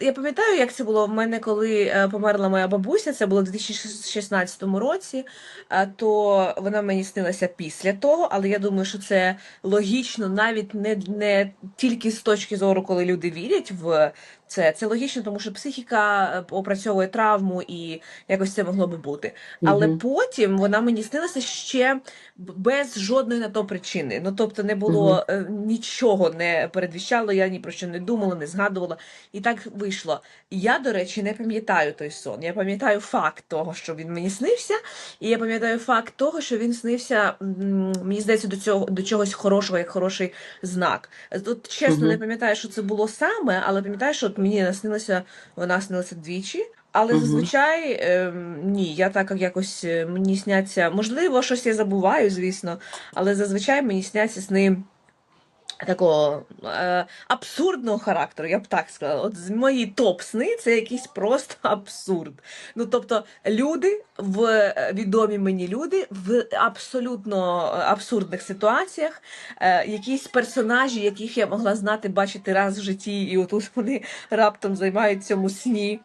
я пам'ятаю, як це було в мене, коли е, померла моя бабуся, це було в 2016 році, е, то вона мені снилася після того, але я думаю, що це логічно, навіть не, не тільки з точки зору, коли люди вірять в це. Це логічно, тому що психіка е, опрацьовує травму і якось це могло би бути. Але Мгм. потім вона мені снилася ще без жодної на то причини. Ну тобто не було е, нічого не передвіщало, я ні про що не думала, не згадувала. І так вийшло. Я, до речі, не пам'ятаю той сон. Я пам'ятаю факт того, що він мені снився, і я пам'ятаю факт того, що він снився, мені здається, до цього до чогось хорошого, як хороший знак. Тут чесно Мгм. не пам'ятаю, що це було саме, але пам'ятаю, що от мені наснилося, вона снилася двічі. Але Мгм. зазвичай ем, ні, я так якось е, мені сняться, можливо, щось я забуваю, звісно, але зазвичай мені сняться сни такого е, абсурдного характеру, я б так сказала. От з мої топ-сни це якийсь просто абсурд. Ну тобто, люди в е, відомі мені люди в абсолютно е, абсурдних ситуаціях, е, якісь персонажі, яких я могла знати, бачити раз в житті, і отут вони раптом займають цьому сні.